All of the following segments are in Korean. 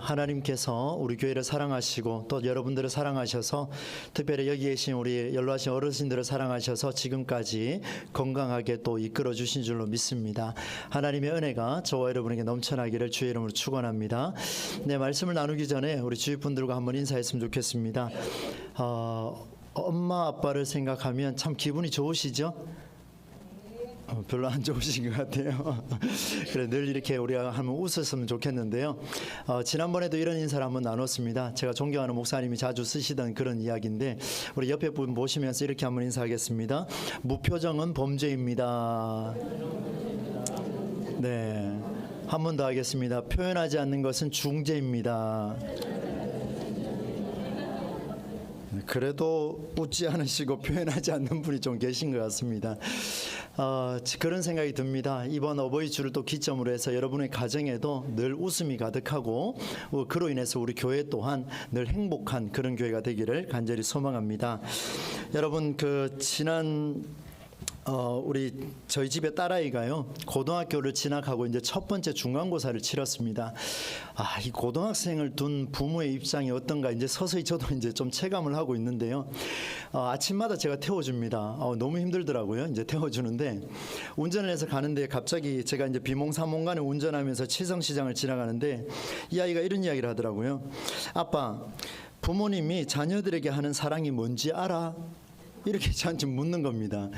하나님께서 우리 교회를 사랑하시고 또 여러분들을 사랑하셔서 특별히 여기 계신 우리 연로하신 어르신들을 사랑하셔서 지금까지 건강하게 또 이끌어 주신 줄로 믿습니다. 하나님의 은혜가 저와 여러분에게 넘쳐나기를 주의 이름으로 축원합니다. 네, 말씀을 나누기 전에 우리 주위 분들과 한번 인사했으면 좋겠습니다. 어, 엄마 아빠를 생각하면 참 기분이 좋으시죠? 어, 별로 안 좋으신 것 같아요. 그래 늘 이렇게 우리가 한번 웃었으면 좋겠는데요. 어, 지난번에도 이런 인사를 한번 나눴습니다. 제가 존경하는 목사님이 자주 쓰시던 그런 이야기인데 우리 옆에 분 보시면서 이렇게 한번 인사하겠습니다. 무표정은 범죄입니다. 네. 한 번 더 하겠습니다. 표현하지 않는 것은 중죄입니다. 그래도 웃지 않으시고 표현하지 않는 분이 좀 계신 것 같습니다. 어, 그런 생각이 듭니다. 이번 어버이 주를 또 기점으로 해서 여러분의 가정에도 늘 웃음이 가득하고 어, 그로 인해서 우리 교회 또한 늘 행복한 그런 교회가 되기를 간절히 소망합니다. 여러분 그 지난 어, 우리 저희 집의 딸아이가요 고등학교를 진학하고 이제 첫 번째 중간고사를 치렀습니다. 아, 이 고등학생을 둔 부모의 입장이 어떤가 이제 서서히 저도 이제 좀 체감을 하고 있는데요. 어, 아침마다 제가 태워줍니다. 어, 너무 힘들더라고요. 이제 태워주는데 운전을 해서 가는데 갑자기 제가 이제 비몽사몽간에 운전하면서 치성시장을 지나가는데 이 아이가 이런 이야기를 하더라고요. 아빠, 부모님이 자녀들에게 하는 사랑이 뭔지 알아? 이렇게 저한테 묻는 겁니다.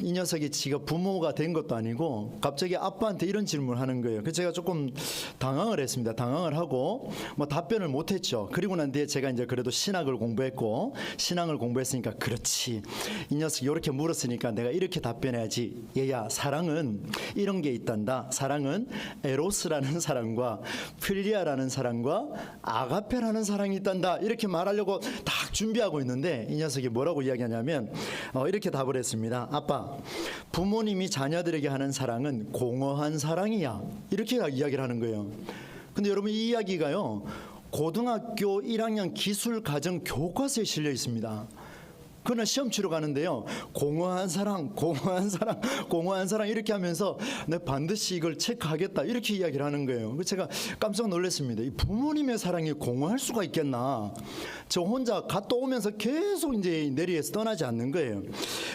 이 녀석이 지가 부모가 된 것도 아니고 갑자기 아빠한테 이런 질문을 하는 거예요. 그래서 제가 조금 당황을 했습니다. 당황을 하고 뭐 답변을 못 했죠. 그리고 난 뒤에 제가 이제 그래도 신학을 공부했고 신앙을 공부했으니까 그렇지. 이 녀석이 이렇게 물었으니까 내가 이렇게 답변해야지. 얘야, 사랑은 이런 게 있단다. 사랑은 에로스라는 사랑과 필리아라는 사랑과 아가페라는 사랑이 있단다. 이렇게 말하려고 딱 준비하고 있는데 이 녀석이 뭐라고 이야기하냐면 어, 이렇게 답을 했습니다. 아빠, 부모님이 자녀들에게 하는 사랑은 공허한 사랑이야. 이렇게 이야기를 하는 거예요. 근데 여러분 이 이야기가요. 고등학교 1학년 기술 과정 교과서에 실려 있습니다. 그날 시험 치러 가는데요. 공허한 사랑, 공허한 사랑, 공허한 사랑 이렇게 하면서 내 반드시 이걸 체크하겠다 이렇게 이야기를 하는 거예요. 제가 깜짝 놀랐습니다. 이 부모님의 사랑이 공허할 수가 있겠나? 저 혼자 갔다 오면서 계속 이제 내리에서 떠나지 않는 거예요.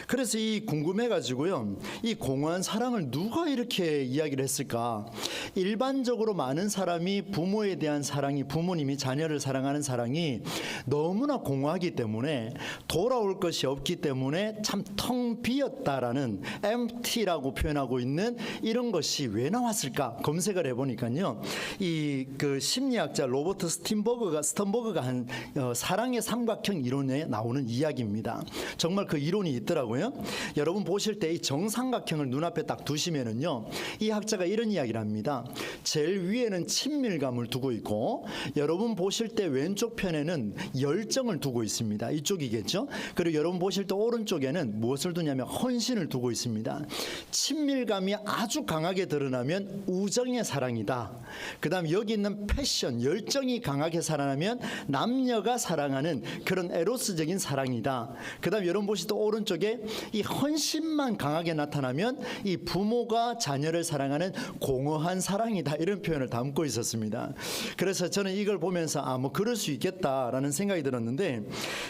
그래서 이 궁금해가지고요. 이 공허한 사랑을 누가 이렇게 이야기를 했을까? 일반적으로 많은 사람이 부모에 대한 사랑이 부모님이 자녀를 사랑하는 사랑이 너무나 공허하기 때문에 돌아올 것이 없기 때문에 참 텅 비었다라는 empty라고 표현하고 있는 이런 것이 왜 나왔을까 검색을 해보니까요. 이 그 심리학자 로버트 스틴버그가 스턴버그가 한 어, 사랑의 삼각형 이론에 나오는 이야기입니다. 정말 그 이론이 있더라고요. 여러분 보실 때 이 정삼각형을 눈앞에 딱 두시면은요 이 학자가 이런 이야기를 합니다. 제일 위에는 친밀감을 두고 있고 여러분 보실 때 왼쪽 편에는 열정을 두고 있습니다. 이쪽이겠죠? 그리고 여러분 보실 때 오른쪽에는 무엇을 두냐면 헌신을 두고 있습니다. 친밀감이 아주 강하게 드러나면 우정의 사랑이다. 그다음 여기 있는 패션, 열정이 강하게 살아나면 남녀가 사랑하는 그런 에로스적인 사랑이다. 그다음 여러분 보실 때 오른쪽에 이 헌신만 강하게 나타나면 이 부모가 자녀를 사랑하는 공허한 사랑이다. 이런 표현을 담고 있었습니다. 그래서 저는 이걸 보면서 아 뭐 그럴 수 있겠다라는 생각이 들었는데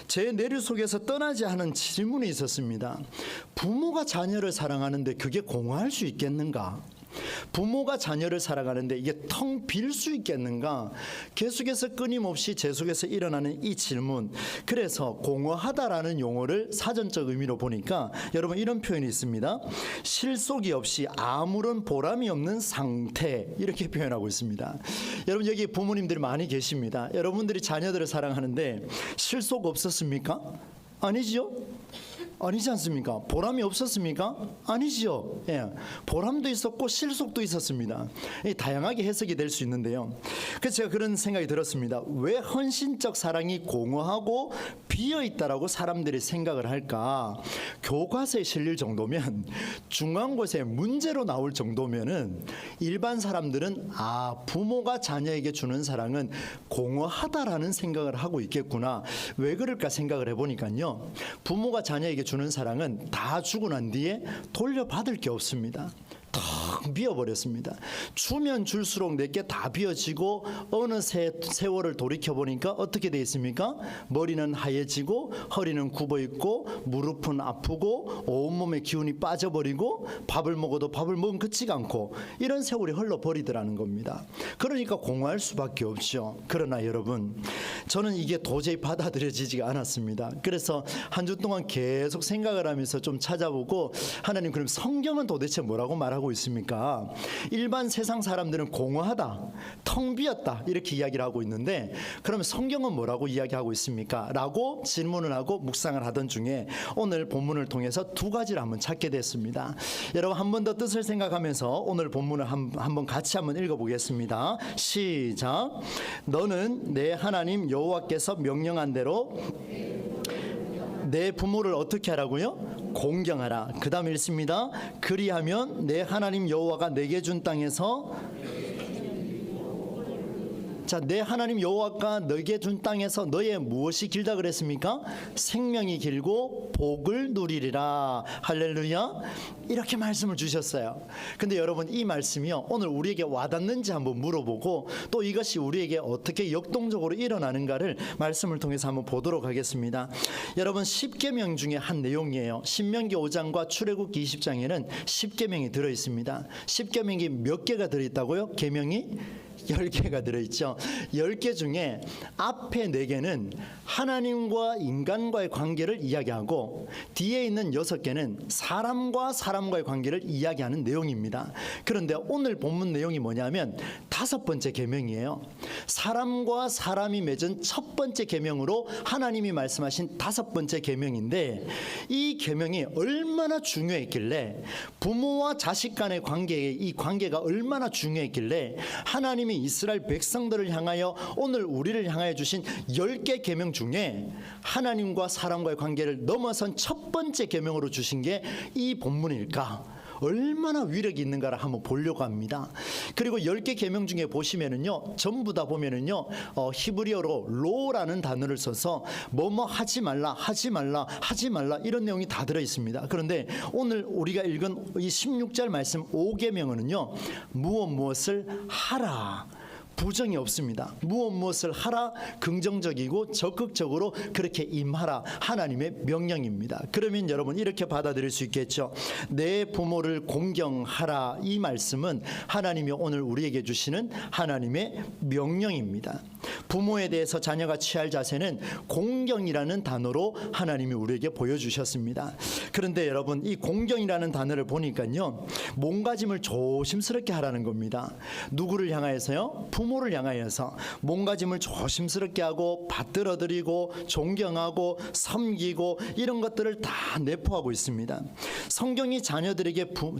제 내류 속에서 떠나 지 않은 질문이 있었습니다. 부모가 자녀를 사랑하는데 그게 공허할 수 있겠는가? 부모가 자녀를 사랑하는데 이게 텅 빌 수 있겠는가? 계속해서 끊임없이 제 속에서 일어나는 이 질문. 그래서 공허하다라는 용어를 사전적 의미로 보니까 여러분 이런 표현이 있습니다. 실속이 없이 아무런 보람이 없는 상태 이렇게 표현하고 있습니다. 여러분 여기 부모님들이 많이 계십니다. 여러분들이 자녀들을 사랑하는데 실속 없었습니까? 아니지요? 아니지 않습니까? 보람이 없었습니까? 아니지요. 예. 보람도 있었고 실속도 있었습니다. 이 다양하게 해석이 될 수 있는데요. 그래서 제가 그런 생각이 들었습니다. 왜 헌신적 사랑이 공허하고 비어 있다라고 사람들이 생각을 할까? 교과서에 실릴 정도면 중간고사에 문제로 나올 정도면은 일반 사람들은 아 부모가 자녀에게 주는 사랑은 공허하다라는 생각을 하고 있겠구나. 왜 그럴까 생각을 해보니까요. 부모가 자녀에게 주는 사랑은 다 주고 난 뒤에 돌려받을 게 없습니다. 탁 비어버렸습니다. 주면 줄수록 내게 다 비어지고 어느 세, 세월을 돌이켜 보니까 어떻게 돼 있습니까? 머리는 하얘지고 허리는 굽어 있고 무릎은 아프고 온 몸의 기운이 빠져버리고 밥을 먹어도 밥을 먹은 그치가 않고 이런 세월이 흘러 버리더라는 겁니다. 그러니까 공허할 수밖에 없죠. 그러나 여러분 저는 이게 도저히 받아들여지지가 않았습니다. 그래서 한 주 동안 계속 생각을 하면서 좀 찾아보고 하나님 그럼 성경은 도대체 뭐라고 말하고 있습니까? 일반 세상 사람들은 공허하다, 텅 비었다 이렇게 이야기를 하고 있는데 그러면 성경은 뭐라고 이야기하고 있습니까? 라고 질문을 하고 묵상을 하던 중에 오늘 본문을 통해서 두 가지를 한번 찾게 됐습니다. 여러분 한 번 더 뜻을 생각하면서 오늘 본문을 한, 한번 같이 한번 읽어보겠습니다. 시작. 너는 내 하나님 여호와께서 명령한 대로 내 부모를 어떻게 하라고요? 공경하라. 그 다음에 읽습니다. 그리하면 내 하나님 여호와가 내게 준 땅에서 자, 내 하나님 여호와가 너에게 준 땅에서 너의 무엇이 길다 그랬습니까? 생명이 길고 복을 누리리라. 할렐루야. 이렇게 말씀을 주셨어요. 근데 여러분 이 말씀이요. 오늘 우리에게 와닿는지 한번 물어보고 또 이것이 우리에게 어떻게 역동적으로 일어나는가를 말씀을 통해서 한번 보도록 하겠습니다. 여러분 10계명 중에 한 내용이에요. 신명기 5장과 출애굽기 20장에는 10계명이 들어 있습니다. 10계명이 몇 개가 들어 있다고요? 계명이 10개가 들어있죠. 10개 중에 앞에 4개는 하나님과 인간과의 관계를 이야기하고 뒤에 있는 6개는 사람과 사람과의 관계를 이야기하는 내용입니다. 그런데 오늘 본문 내용이 뭐냐면 다섯 번째 계명이에요. 사람과 사람이 맺은 첫 번째 계명으로 하나님이 말씀하신 다섯 번째 계명인데 이 계명이 얼마나 중요했길래 부모와 자식 간의 관계에 이 관계가 얼마나 중요했길래 하나님 이 이스라엘 백성들을 향하여 오늘 우리를 향하여 주신 10개 계명 중에 하나님과 사람과의 관계를 넘어선 첫 번째 계명으로 주신 게 이 본문일까? 얼마나 위력이 있는가를 한번 보려고 합니다. 그리고 10개 계명 중에 보시면은요. 전부 다 보면은요. 어, 히브리어로 로라는 단어를 써서 뭐뭐 하지 말라 하지 말라 하지 말라 이런 내용이 다 들어 있습니다. 그런데 오늘 우리가 읽은 이 16절 말씀 5계명은요. 무엇 무엇을 하라 부정이 없습니다. 무엇 무엇을 하라 긍정적이고 적극적으로 그렇게 임하라 하나님의 명령입니다. 그러면 여러분 이렇게 받아들일 수 있겠죠. 내 부모를 공경하라 이 말씀은 하나님이 오늘 우리에게 주시는 하나님의 명령입니다. 부모에 대해서 자녀가 취할 자세는 공경이라는 단어로 하나님이 우리에게 보여주셨습니다. 그런데 여러분 이 공경이라는 단어를 보니까요 몸가짐을 조심스럽게 하라는 겁니다. 누구를 향하여서요? 부모 를 향하여서 몸가짐을 조심스럽게 하고 받들어드리고 존경하고 섬기고 이런 것들을 다 내포하고 있습니다. 성경이 자녀들에게 부,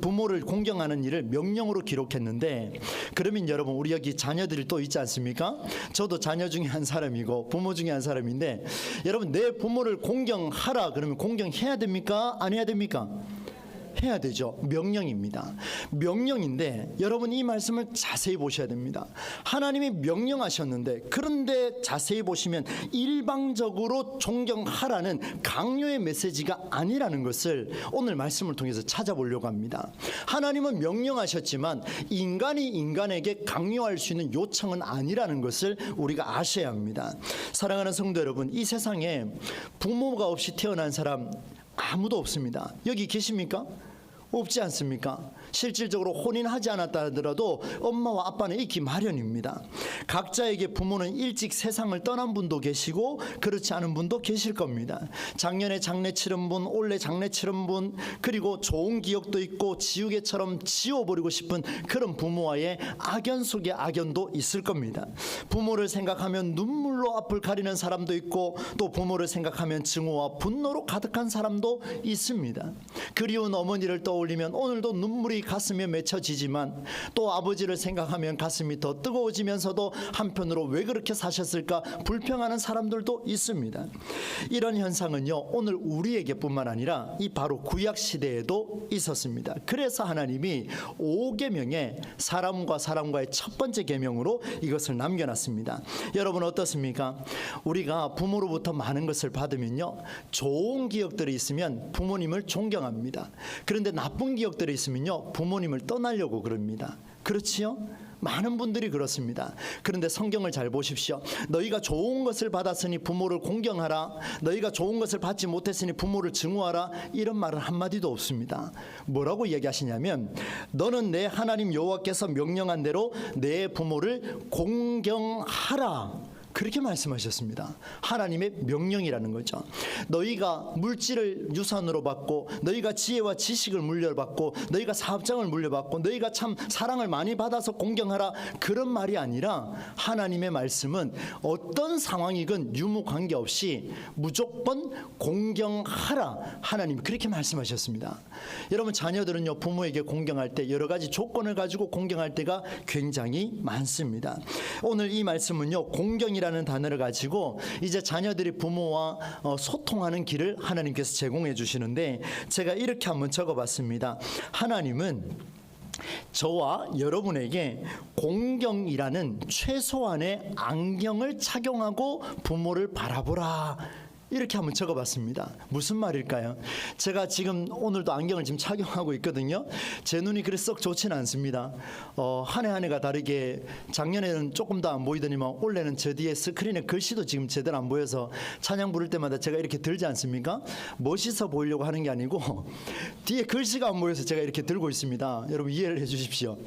부모를 공경하는 일을 명령으로 기록했는데 그러면 여러분 우리 여기 자녀들이 또 있지 않습니까? 저도 자녀 중에 한 사람이고 부모 중에 한 사람인데 여러분 내 부모를 공경하라 그러면 공경해야 됩니까? 안 해야 됩니까? 해야 되죠. 명령입니다. 명령인데 여러분 이 말씀을 자세히 보셔야 됩니다. 하나님이 명령하셨는데 그런데 자세히 보시면 일방적으로 존경하라는 강요의 메시지가 아니라는 것을 오늘 말씀을 통해서 찾아보려고 합니다. 하나님은 명령하셨지만 인간이 인간에게 강요할 수 있는 요청은 아니라는 것을 우리가 아셔야 합니다. 사랑하는 성도 여러분, 이 세상에 부모가 없이 태어난 사람 아무도 없습니다. 여기 계십니까? 없지 않습니까? 실질적으로 혼인하지 않았다 하더라도 엄마와 아빠는 있기 마련입니다. 각자에게 부모는 일찍 세상을 떠난 분도 계시고 그렇지 않은 분도 계실 겁니다. 작년에 장례 치른 분, 올해 장례 치른 분, 그리고 좋은 기억도 있고 지우개처럼 지워버리고 싶은 그런 부모와의 악연 속의 악연도 있을 겁니다. 부모를 생각하면 눈물로 앞을 가리는 사람도 있고 또 부모를 생각하면 증오와 분노로 가득한 사람도 있습니다. 그리운 어머니를 떠올리면 오늘도 눈물이 가슴에 맺혀지지만 또 아버지를 생각하면 가슴이 더 뜨거워지면서도 한편으로 왜 그렇게 사셨을까 불평하는 사람들도 있습니다. 이런 현상은요 오늘 우리에게뿐만 아니라 이 바로 구약 시대에도 있었습니다. 그래서 하나님이 5계명에 사람과 사람과의 첫 번째 계명으로 이것을 남겨놨습니다. 여러분 어떻습니까? 우리가 부모로부터 많은 것을 받으면요 좋은 기억들이 있으면 부모님을 존경합니다. 그런데 나쁜 기억들이 있으면요 부모님을 떠나려고 그럽니다. 그렇지요? 많은 분들이 그렇습니다. 그런데 성경을 잘 보십시오. 너희가 좋은 것을 받았으니 부모를 공경하라. 너희가 좋은 것을 받지 못했으니 부모를 증오하라. 이런 말은 한마디도 없습니다. 뭐라고 이야기하시냐면 너는 내 하나님 여호와께서 명령한 대로 내 부모를 공경하라. 그렇게 말씀하셨습니다. 하나님의 명령이라는 거죠. 너희가 물질을 유산으로 받고 너희가 지혜와 지식을 물려받고 너희가 사업장을 물려받고 너희가 참 사랑을 많이 받아서 공경하라 그런 말이 아니라 하나님의 말씀은 어떤 상황이건 유무 관계없이 무조건 공경하라 하나님 그렇게 말씀하셨습니다. 여러분 자녀들은요 부모에게 공경할 때 여러 가지 조건을 가지고 공경할 때가 굉장히 많습니다. 오늘 이 말씀은요 공경이라 는 단어를 가지고 이제 자녀들이 부모와 어, 소통하는 길을 하나님께서 제공해 주시는데 제가 이렇게 한번 적어봤습니다. 하나님은 저와 여러분에게 공경이라는 최소한의 안경을 착용하고 부모를 바라보라. 이렇게 한번 적어봤습니다. 무슨 말일까요? 제가 지금 오늘도 안경을 지금 착용하고 있거든요. 제 눈이 그리 썩 좋지는 않습니다. 어, 한 해 한 해가 다르게 작년에는 조금 더 안 보이더니만 올해는 저 뒤에 스크린에 글씨도 지금 제대로 안 보여서 찬양 부를 때마다 제가 이렇게 들지 않습니까? 멋있어 보이려고 하는 게 아니고 뒤에 글씨가 안 보여서 제가 이렇게 들고 있습니다. 여러분 이해를 해주십시오.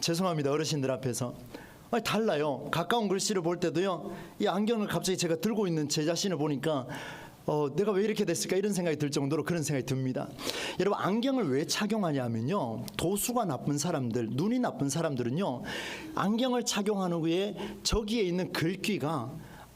죄송합니다 어르신들 앞에서. 달라요. 가까운 글씨를 볼 때도요. 이 안경을 갑자기 제가 들고 있는 제 자신을 보니까 어, 내가 왜 이렇게 됐을까 이런 생각이 들 정도로 그런 생각이 듭니다. 여러분 안경을 왜 착용하냐면요. 도수가 나쁜 사람들, 눈이 나쁜 사람들은요. 안경을 착용한 후에 저기에 있는 글귀가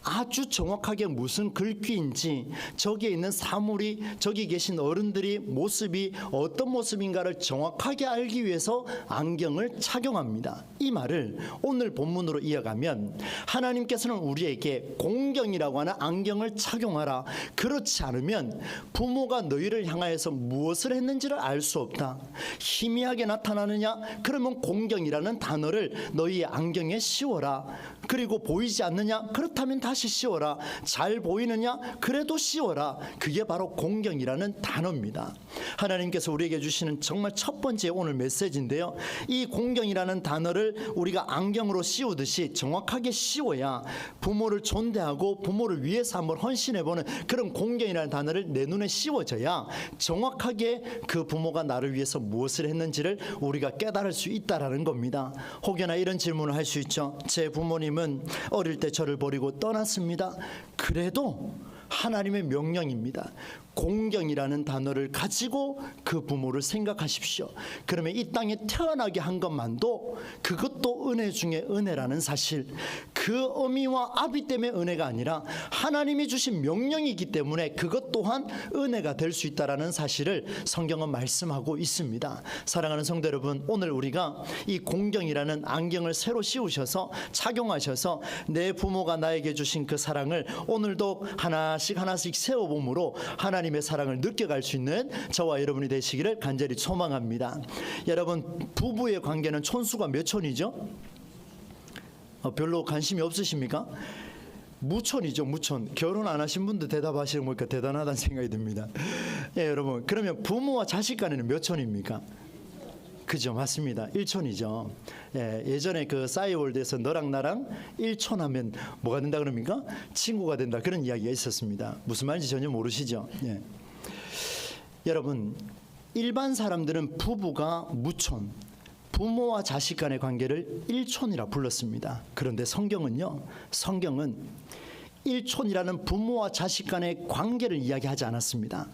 아주 정확하게 무슨 글귀인지 저기에 있는 사물이 저기 계신 어른들이 모습이 어떤 모습인가를 정확하게 알기 위해서 안경을 착용합니다. 이 말을 오늘 본문으로 이어가면 하나님께서는 우리에게 공경이라고 하는 안경을 착용하라. 그렇지 않으면 부모가 너희를 향하여서 무엇을 했는지를 알 수 없다. 희미하게 나타나느냐? 그러면 공경이라는 단어를 너희의 안경에 씌워라. 그리고 보이지 않느냐? 그렇다면 다시 씌워라. 잘 보이느냐? 그래도 씌워라. 그게 바로 공경이라는 단어입니다. 하나님께서 우리에게 주시는 정말 첫 번째 오늘 메시지인데요. 이 공경이라는 단어를 우리가 안경으로 씌우듯이 정확하게 씌워야 부모를 존대하고 부모를 위해서 한번 헌신해보는 그런 공경이라는 단어를 내 눈에 씌워져야 정확하게 그 부모가 나를 위해서 무엇을 했는지를 우리가 깨달을 수 있다라는 겁니다. 혹여나 이런 질문을 할 수 있죠. 제 부모님은 어릴 때 저를 버리고 떠 났습니다. 그래도 하나님의 명령입니다. 공경이라는 단어를 가지고 그 부모를 생각하십시오. 그러면 이 땅에 태어나게 한 것만도 그것도 은혜 중에 은혜라는 사실. 그 어미와 아비 때문에 은혜가 아니라 하나님이 주신 명령이기 때문에 그것 또한 은혜가 될 수 있다라는 사실을 성경은 말씀하고 있습니다. 사랑하는 성도 여러분, 오늘 우리가 이 공경이라는 안경을 새로 씌우셔서 착용하셔서 내 부모가 나에게 주신 그 사랑을 오늘도 하나씩 하나씩 세워봄으로 하나님 의 사랑을 느껴갈 수 있는 저와 여러분이 되시기를 간절히 소망합니다. 여러분 부부의 관계는 촌수가 몇 촌이죠? 어, 별로 관심이 없으십니까? 무촌이죠, 무촌. 결혼 안 하신 분들 대답하시는 거 보니까 대단하다는 생각이 듭니다. 예, 여러분. 그러면 부모와 자식 간에는 몇 촌입니까? 그죠, 맞습니다. 1촌이죠. 예, 예전에 그 싸이월드에서 너랑 나랑 1촌 하면 뭐가 된다 그럽니까? 친구가 된다. 그런 이야기가 있었습니다. 무슨 말인지 전혀 모르시죠? 예. 여러분, 일반 사람들은 부부가 무촌, 부모와 자식 간의 관계를 일촌이라 불렀습니다. 그런데 성경은요, 성경은 일촌이라는 부모와 자식 간의 관계를 이야기하지 않았습니다.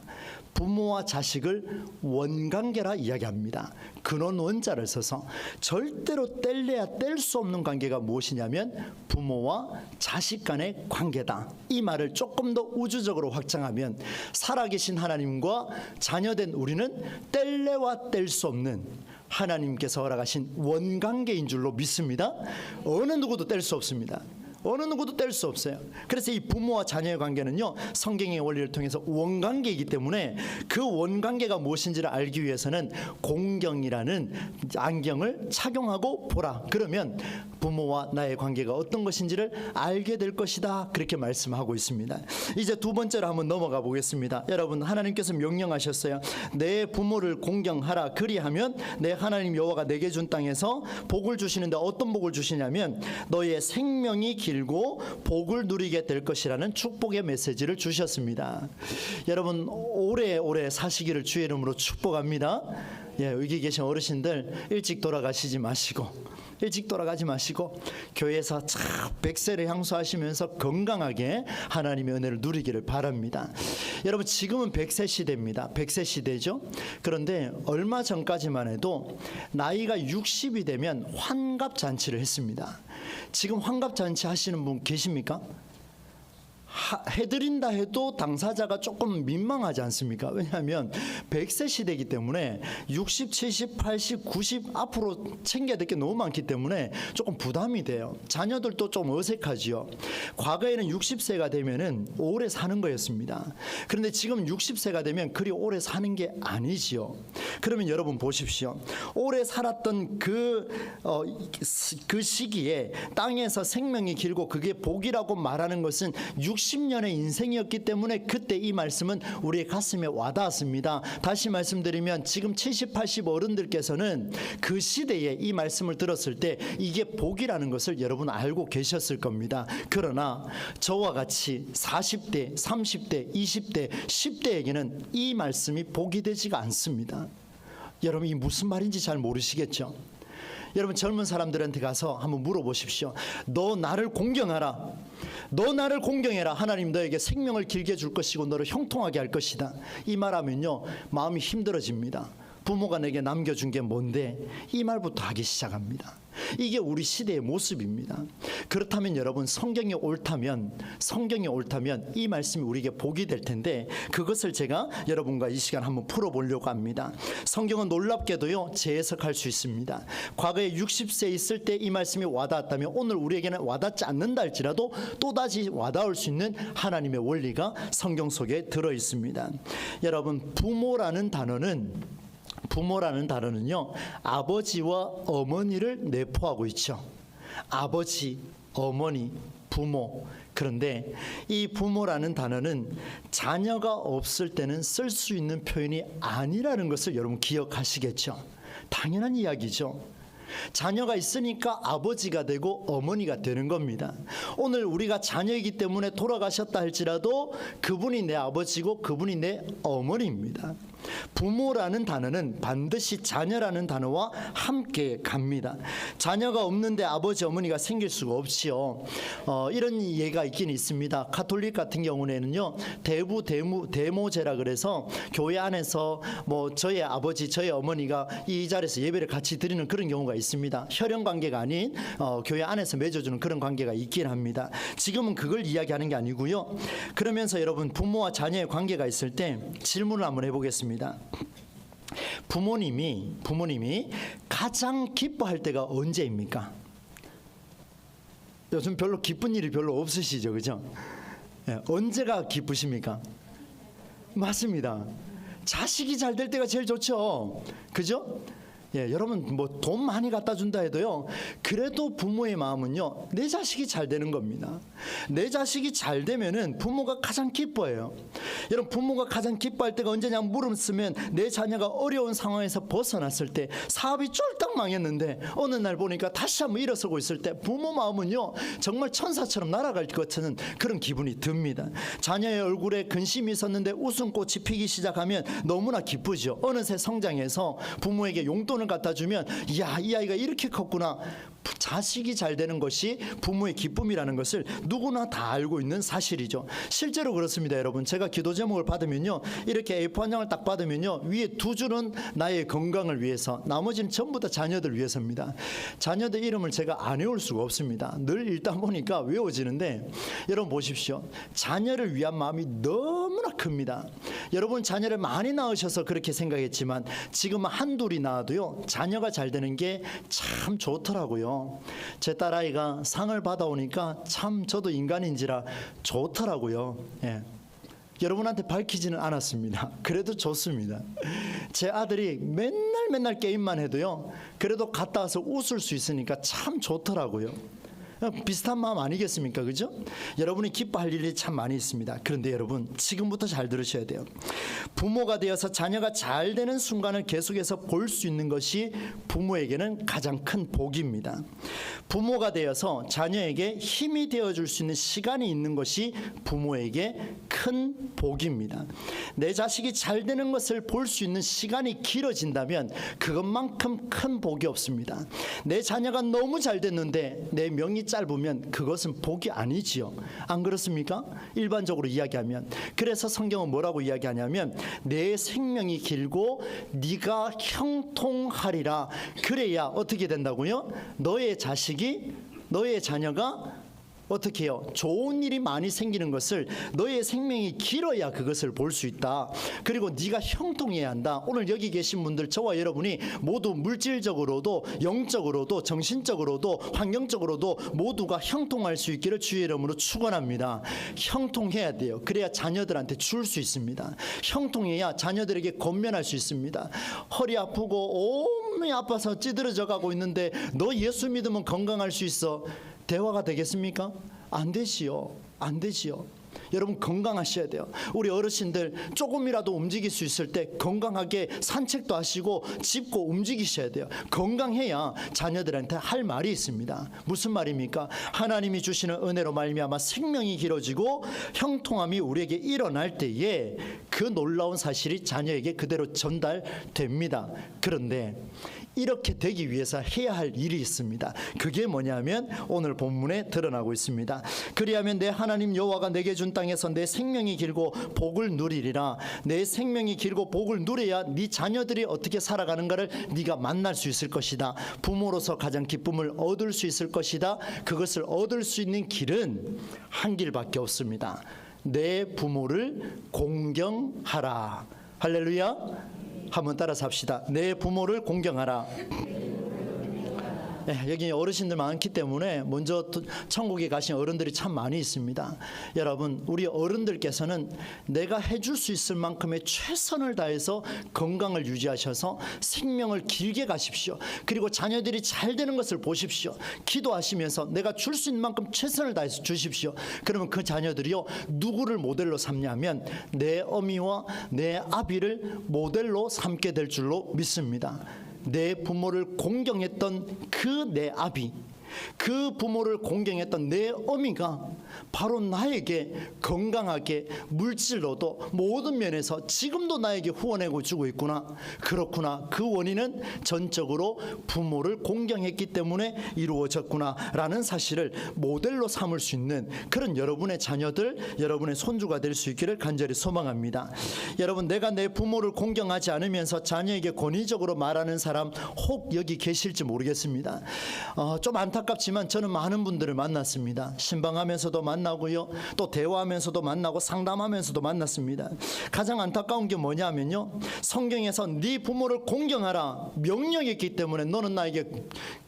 부모와 자식을 원관계라 이야기합니다. 근원 원자를 써서 절대로 뗄래야 뗄 수 없는 관계가 무엇이냐면 부모와 자식 간의 관계다. 이 말을 조금 더 우주적으로 확장하면 살아계신 하나님과 자녀된 우리는 뗄래와 뗄 수 없는 하나님께서 허락하신 원관계인 줄로 믿습니다. 어느 누구도 뗄 수 없습니다. 어느 누구도 뗄 수 없어요. 그래서 이 부모와 자녀의 관계는요, 성경의 원리를 통해서 원관계이기 때문에 그 원관계가 무엇인지를 알기 위해서는 공경이라는 안경을 착용하고 보라. 그러면 부모와 나의 관계가 어떤 것인지를 알게 될 것이다. 그렇게 말씀하고 있습니다. 이제 두 번째로 한번 넘어가 보겠습니다. 여러분, 하나님께서 명령하셨어요. 내 부모를 공경하라. 그리하면 내 하나님 여호와가 내게 준 땅에서 복을 주시는데 어떤 복을 주시냐면 너의 생명이 길고 복을 누리게 될 것이라는 축복의 메시지를 주셨습니다. 여러분 오래오래 사시기를 주의 이름으로 축복합니다. 예, 여기 계신 어르신들 일찍 돌아가시지 마시고 일찍 돌아가지 마시고 교회에서 참 백세를 향수하시면서 건강하게 하나님의 은혜를 누리기를 바랍니다. 여러분 지금은 백세 시대입니다. 백세 시대죠. 그런데 얼마 전까지만 해도 나이가 60이 되면 환갑 잔치를 했습니다. 지금 환갑 잔치 하시는 분 계십니까? 하- 해드린다 해도 당사자가 조금 민망하지 않습니까? 왜냐하면 100세 시대이기 때문에 60, 70, 80, 90 앞으로 챙겨야 될 게 너무 많기 때문에 조금 부담이 돼요. 자녀들도 좀 어색하지요. 과거에는 60세가 되면은 오래 사는 거였습니다. 그런데 지금 60세가 되면 그리 오래 사는 게 아니지요. 그러면 여러분 보십시오. 오래 살았던 그, 어, 그 시기에 땅에서 생명이 길고 그게 복이라고 말하는 것은 60 년의 인생이었기 때문에 그때 이 말씀은 우리의 가슴에 와닿았습니다. 다시 말씀드리면 지금 70, 80 어른들께서는 그 시대에 이 말씀을 들었을 때 이게 복이라는 것을 여러분 알고 계셨을 겁니다. 그러나 저와 같이 40대, 30대, 20대, 10대에게는 이 말씀이 복이 되지가 않습니다. 여러분 이 무슨 말인지 잘 모르시겠죠? 여러분 젊은 사람들한테 가서 한번 물어보십시오. 너 나를 공경하라. 너 나를 공경해라. 하나님 너에게 생명을 길게 줄 것이고 너를 형통하게 할 것이다. 이 말하면요 마음이 힘들어집니다. 부모가 내게 남겨준 게 뭔데 이 말부터 하기 시작합니다. 이게 우리 시대의 모습입니다. 그렇다면 여러분 성경이 옳다면 성경이 옳다면 이 말씀이 우리에게 복이 될 텐데 그것을 제가 여러분과 이 시간 한번 풀어보려고 합니다. 성경은 놀랍게도요 재해석할 수 있습니다. 과거에 60세 있을 때 이 말씀이 와닿았다면 오늘 우리에게는 와닿지 않는다 할지라도 또다시 와닿을 수 있는 하나님의 원리가 성경 속에 들어 있습니다. 여러분 부모라는 단어는 부모라는 단어는요 아버지와 어머니를 내포하고 있죠. 아버지, 어머니, 부모. 그런데 이 부모라는 단어는 자녀가 없을 때는 쓸 수 있는 표현이 아니라는 것을 여러분 기억하시겠죠. 당연한 이야기죠. 자녀가 있으니까 아버지가 되고 어머니가 되는 겁니다. 오늘 우리가 자녀이기 때문에 돌아가셨다 할지라도 그분이 내 아버지고 그분이 내 어머니입니다. 부모라는 단어는 반드시 자녀라는 단어와 함께 갑니다. 자녀가 없는데 아버지 어머니가 생길 수가 없지요. 어, 이런 예가 있긴 있습니다. 카톨릭 같은 경우에는요 대부 대무 대모제라 그래서 교회 안에서 뭐 저의 아버지 저의 어머니가 이 자리에서 예배를 같이 드리는 그런 경우가 있습니다. 혈연 관계가 아닌 어, 교회 안에서 맺어주는 그런 관계가 있긴 합니다. 지금은 그걸 이야기하는 게 아니고요. 그러면서 여러분 부모와 자녀의 관계가 있을 때 질문을 한번 해보겠습니다. 부모님이 부모님이 가장 기뻐할 때가 언제입니까? 요즘 별로 기쁜 일이 별로 없으시죠, 그죠? 예, 언제가 기쁘십니까? 맞습니다. 자식이 잘 될 때가 제일 좋죠, 그죠? 예, 여러분 뭐 돈 많이 갖다 준다 해도요. 그래도 부모의 마음은요. 내 자식이 잘 되는 겁니다. 내 자식이 잘 되면은 부모가 가장 기뻐해요. 여러분 부모가 가장 기뻐할 때가 언제냐 물음 쓰면 내 자녀가 어려운 상황에서 벗어났을 때 사업이 쫄딱 망했는데 어느 날 보니까 다시 한번 일어서고 있을 때 부모 마음은요. 정말 천사처럼 날아갈 것 같은 그런 기분이 듭니다. 자녀의 얼굴에 근심이 있었는데 웃음꽃이 피기 시작하면 너무나 기쁘죠. 어느새 성장해서 부모에게 용돈을 갖다 주면 야, 이 아이가 이렇게 컸구나. 자식이 잘 되는 것이 부모의 기쁨이라는 것을 누구나 다 알고 있는 사실이죠. 실제로 그렇습니다, 여러분. 제가 기도 제목을 받으면요. 이렇게 A4 한 장을 딱 받으면요. 위에 두 줄은 나의 건강을 위해서, 나머지는 전부 다 자녀들 위해서입니다. 자녀들 이름을 제가 안 외울 수가 없습니다. 늘 읽다 보니까 외워지는데 여러분 보십시오. 자녀를 위한 마음이 너무 너무나 큽니다. 여러분 자녀를 많이 낳으셔서 그렇게 생각했지만 지금 한둘이 낳아도요 자녀가 잘 되는 게 참 좋더라고요. 제 딸아이가 상을 받아오니까 참 저도 인간인지라 좋더라고요. 예. 여러분한테 밝히지는 않았습니다. 그래도 좋습니다. 제 아들이 맨날 맨날 게임만 해도요. 그래도 갔다 와서 웃을 수 있으니까 참 좋더라고요. 비슷한 마음 아니겠습니까? 그죠? 여러분이 기뻐할 일이 참 많이 있습니다. 그런데 여러분, 지금부터 잘 들으셔야 돼요. 부모가 되어서 자녀가 잘 되는 순간을 계속해서 볼 수 있는 것이 부모에게는 가장 큰 복입니다. 부모가 되어서 자녀에게 힘이 되어 줄 수 있는 시간이 있는 것이 부모에게 큰 복입니다. 내 자식이 잘 되는 것을 볼 수 있는 시간이 길어진다면 그것만큼 큰 복이 없습니다. 내 자녀가 너무 잘 됐는데 내 명이 짧으면 그것은 복이 아니지요. 안 그렇습니까? 일반적으로 이야기하면 그래서 성경은 뭐라고 이야기하냐면 내 생명이 길고 네가 형통하리라. 그래야 어떻게 된다고요? 너의 자식이 너의 자녀가 어떻게 해요? 좋은 일이 많이 생기는 것을 너의 생명이 길어야 그것을 볼 수 있다. 그리고 네가 형통해야 한다. 오늘 여기 계신 분들 저와 여러분이 모두 물질적으로도 영적으로도 정신적으로도 환경적으로도 모두가 형통할 수 있기를 주의 이름으로 축원합니다. 형통해야 돼요. 그래야 자녀들한테 줄 수 있습니다. 형통해야 자녀들에게 건면할 수 있습니다. 허리 아프고 온몸이 아파서 찌들어져 가고 있는데 너 예수 믿으면 건강할 수 있어. 대화가 되겠습니까? 안 되지요. 안 되지요. 여러분 건강하셔야 돼요. 우리 어르신들 조금이라도 움직일 수 있을 때 건강하게 산책도 하시고 짚고 움직이셔야 돼요. 건강해야 자녀들한테 할 말이 있습니다. 무슨 말입니까? 하나님이 주시는 은혜로 말미암아 생명이 길어지고 형통함이 우리에게 일어날 때에 그 놀라운 사실이 자녀에게 그대로 전달됩니다. 그런데 이렇게 되기 위해서 해야 할 일이 있습니다. 그게 뭐냐면 오늘 본문에 드러나고 있습니다. 그리하면 내 하나님 여호와가 내게 준 땅에서 내 생명이 길고 복을 누리리라. 내 생명이 길고 복을 누려야 네 자녀들이 어떻게 살아가는가를 네가 만날 수 있을 것이다. 부모로서 가장 기쁨을 얻을 수 있을 것이다. 그것을 얻을 수 있는 길은 한 길밖에 없습니다. 내 부모를 공경하라. 할렐루야. 한번 따라서 합시다. 내 부모를 공경하라. 예, 여기 어르신들 많기 때문에 먼저 또 천국에 가신 어른들이 참 많이 있습니다. 여러분, 우리 어른들께서는 내가 해줄 수 있을 만큼의 최선을 다해서 건강을 유지하셔서 생명을 길게 가십시오. 그리고 자녀들이 잘 되는 것을 보십시오. 기도하시면서 내가 줄 수 있는 만큼 최선을 다해서 주십시오. 그러면 그 자녀들이요 누구를 모델로 삼냐면 내 어미와 내 아비를 모델로 삼게 될 줄로 믿습니다. 내 부모를 공경했던 그 내 아비 그 부모를 공경했던 내 어미가 바로 나에게 건강하게 물질로도 모든 면에서 지금도 나에게 후원하고 주고 있구나. 그렇구나. 그 원인은 전적으로 부모를 공경했기 때문에 이루어졌구나. 라는 사실을 모델로 삼을 수 있는 그런 여러분의 자녀들, 여러분의 손주가 될 수 있기를 간절히 소망합니다. 여러분, 내가 내 부모를 공경하지 않으면서 자녀에게 권위적으로 말하는 사람 혹 여기 계실지 모르겠습니다. 어, 좀 안타 깝지만 저는 많은 분들을 만났습니다. 신방하면서도 만나고요. 또 대화하면서도 만나고 상담하면서도 만났습니다. 가장 안타까운 게 뭐냐면요. 성경에서 네 부모를 공경하라 명령했기 때문에 너는 나에게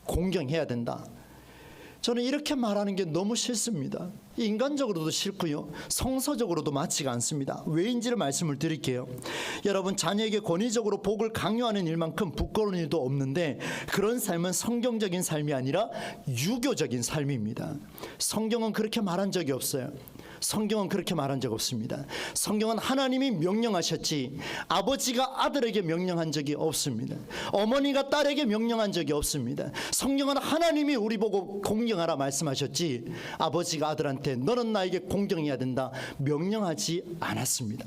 공경해야 된다. 저는 이렇게 말하는 게 너무 싫습니다. 인간적으로도 싫고요. 성서적으로도 맞지가 않습니다. 왜인지를 말씀을 드릴게요. 여러분 자녀에게 권위적으로 복을 강요하는 일만큼 부끄러운 일도 없는데 그런 삶은 성경적인 삶이 아니라 유교적인 삶입니다. 성경은 그렇게 말한 적이 없어요. 성경은 그렇게 말한 적 없습니다. 성경은 하나님이 명령하셨지 아버지가 아들에게 명령한 적이 없습니다. 어머니가 딸에게 명령한 적이 없습니다. 성경은 하나님이 우리 보고 공경하라 말씀하셨지 아버지가 아들한테 너는 나에게 공경해야 된다 명령하지 않았습니다.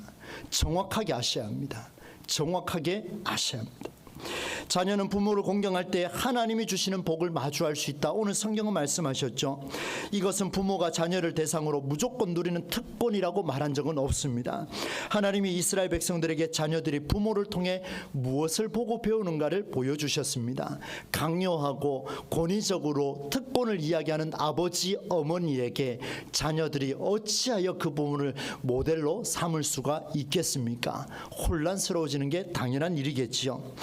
정확하게 아셔야 합니다. 정확하게 아셔야 합니다. 자녀는 부모를 공경할 때 하나님이 주시는 복을 마주할 수 있다. 오늘 성경은 말씀하셨죠. 이것은 부모가 자녀를 대상으로 무조건 누리는 특권이라고 말한 적은 없습니다. 하나님이 이스라엘 백성들에게 자녀들이 부모를 통해 무엇을 보고 배우는가를 보여주셨습니다. 강요하고 권위적으로 특권을 이야기하는 아버지 어머니에게 자녀들이 어찌하여 그 부분을 모델로 삼을 수가 있겠습니까? 혼란스러워지는 게 당연한 일이겠지요.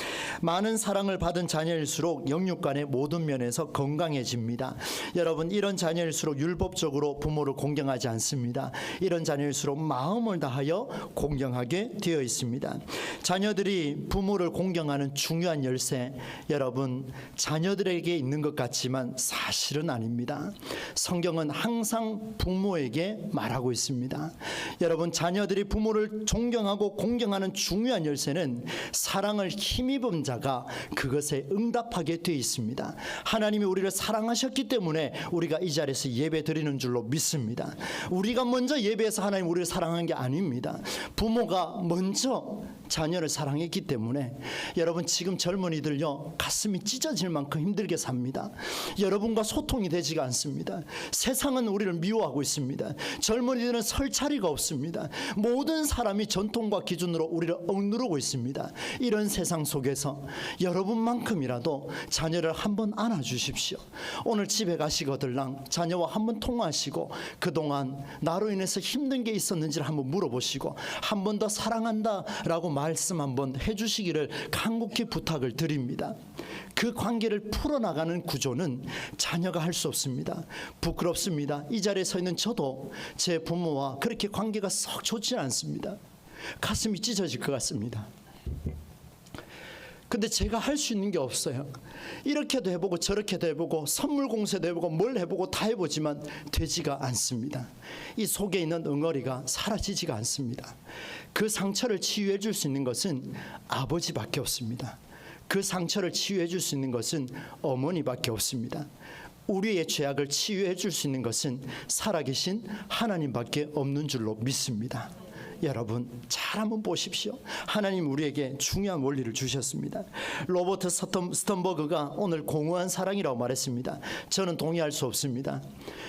많은 사랑을 받은 자녀일수록 영육간의 모든 면에서 건강해집니다. 여러분 이런 자녀일수록 율법적으로 부모를 공경하지 않습니다. 이런 자녀일수록 마음을 다하여 공경하게 되어 있습니다. 자녀들이 부모를 공경하는 중요한 열쇠 여러분 자녀들에게 있는 것 같지만 사실은 아닙니다. 성경은 항상 부모에게 말하고 있습니다. 여러분 자녀들이 부모를 존경하고 공경하는 중요한 열쇠는 사랑을 힘입은 자가 그것에 응답하게 되어 있습니다. 하나님이 우리를 사랑하셨기 때문에 우리가 이 자리에서 예배 드리는 줄로 믿습니다. 우리가 먼저 예배해서 하나님 우리를 사랑한 게 아닙니다. 부모가 먼저 자녀를 사랑했기 때문에 여러분 지금 젊은이들요 가슴이 찢어질 만큼 힘들게 삽니다. 여러분과 소통이 되지가 않습니다. 세상은 우리를 미워하고 있습니다. 젊은이들은 설 자리가 없습니다. 모든 사람이 전통과 기준으로 우리를 억누르고 있습니다. 이런 세상 속에서 여러분만큼이라도 자녀를 한번 안아주십시오. 오늘 집에 가시거들랑 자녀와 한번 통화하시고 그동안 나로 인해서 힘든 게 있었는지를 한번 물어보시고 한 번 더 사랑한다라고 말씀 한번 해주시기를 간곡히 부탁을 드립니다. 그 관계를 풀어나가는 구조는 자녀가 할 수 없습니다. 부끄럽습니다. 이 자리에 서 있는 저도 제 부모와 그렇게 관계가 썩 좋지 않습니다. 가슴이 찢어질 것 같습니다. 근데 제가 할 수 있는 게 없어요. 이렇게도 해보고 저렇게도 해보고 선물 공세도 해보고 뭘 해보고 다 해보지만 되지가 않습니다. 이 속에 있는 응어리가 사라지지가 않습니다. 그 상처를 치유해 줄 수 있는 것은 아버지밖에 없습니다. 그 상처를 치유해 줄 수 있는 것은 어머니밖에 없습니다. 우리의 죄악을 치유해 줄 수 있는 것은 살아계신 하나님밖에 없는 줄로 믿습니다. 여러분 잘 한번 보십시오. 하나님 우리에게 중요한 원리를 주셨습니다. 로버트 스턴, 스턴버그가 오늘 공허한 사랑이라고 말했습니다. 저는 동의할 수 없습니다.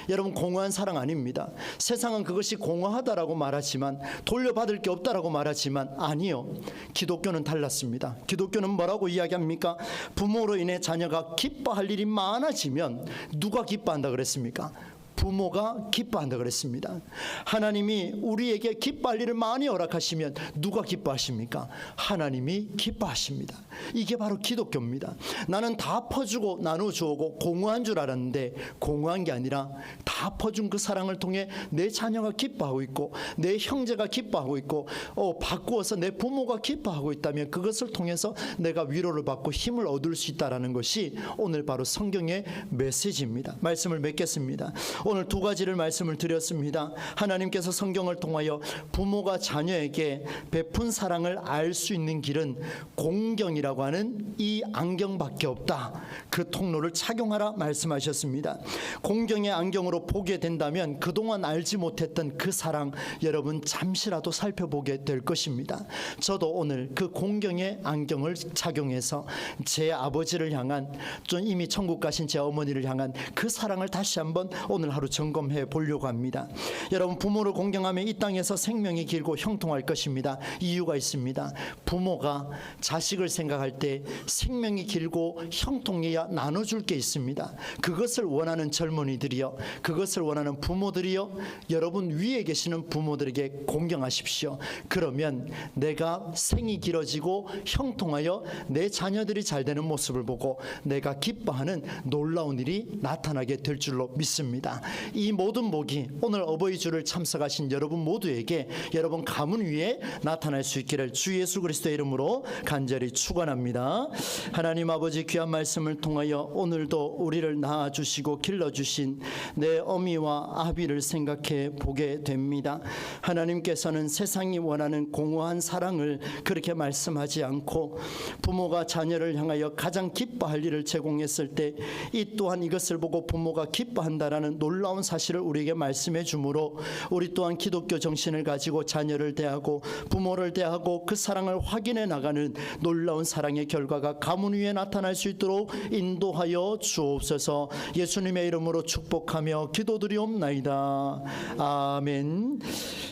여러분 공허한 사랑 아닙니다. 세상은 그것이 공허하다라고 말하지만 돌려받을 게 없다라고 말하지만 아니요. 기독교는 달랐습니다. 기독교는 뭐라고 이야기합니까? 부모로 인해 자녀가 기뻐할 일이 많아지면 누가 기뻐한다 그랬습니까? 부모가 기뻐한다 그랬습니다. 하나님이 우리에게 기뻐할 일을 많이 허락하시면 누가 기뻐하십니까? 하나님이 기뻐하십니다. 이게 바로 기독교입니다. 나는 다 퍼주고 나눠주고 공허한 줄 알았는데 공허한 게 아니라 다 퍼준 그 사랑을 통해 내 자녀가 기뻐하고 있고 내 형제가 기뻐하고 있고 어, 바꾸어서 내 부모가 기뻐하고 있다면 그것을 통해서 내가 위로를 받고 힘을 얻을 수 있다라는 것이 오늘 바로 성경의 메시지입니다. 말씀을 맺겠습니다. 오늘 두 가지를 말씀을 드렸습니다. 하나님께서 성경을 통하여 부모가 자녀에게 베푼 사랑을 알 수 있는 길은 공경이라고 하는 이 안경밖에 없다. 그 통로를 착용하라 말씀하셨습니다. 공경의 안경으로 보게 된다면 그동안 알지 못했던 그 사랑 여러분 잠시라도 살펴보게 될 것입니다. 저도 오늘 그 공경의 안경을 착용해서 제 아버지를 향한 좀 이미 천국 가신 제 어머니를 향한 그 사랑을 다시 한번 오늘 하루 점검해 보려고 합니다. 여러분 부모를 공경하면 이 땅에서 생명이 길고 형통할 것입니다. 이유가 있습니다. 부모가 자식을 생각할 때 생명이 길고 형통해야 나눠줄 게 있습니다. 그것을 원하는 젊은이들이요, 그것을 원하는 부모들이요, 여러분 위에 계시는 부모들에게 공경하십시오. 그러면 내가 생이 길어지고 형통하여 내 자녀들이 잘 되는 모습을 보고 내가 기뻐하는 놀라운 일이 나타나게 될 줄로 믿습니다. 이 모든 복이 오늘 어버이 주를 참석하신 여러분 모두에게 여러분 가문 위에 나타날 수 있기를 주 예수 그리스도의 이름으로 간절히 축원합니다. 하나님 아버지 귀한 말씀을 통하여 오늘도 우리를 낳아 주시고 길러 주신 내 어미와 아비를 생각해 보게 됩니다. 하나님께서는 세상이 원하는 공허한 사랑을 그렇게 말씀하지 않고 부모가 자녀를 향하여 가장 기뻐할 일을 제공했을 때 이 또한 이것을 보고 부모가 기뻐한다라는 놀 놀라운 사실을 우리에게 말씀해 주므로 우리 또한 기독교 정신을 가지고 자녀를 대하고 부모를 대하고 그 사랑을 확인해 나가는 놀라운 사랑의 결과가 가문 위에 나타날 수 있도록 인도하여 주옵소서 예수님의 이름으로 축복하며 기도드리옵나이다. 아멘.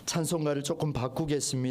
찬송가를 조금 바꾸겠습니다.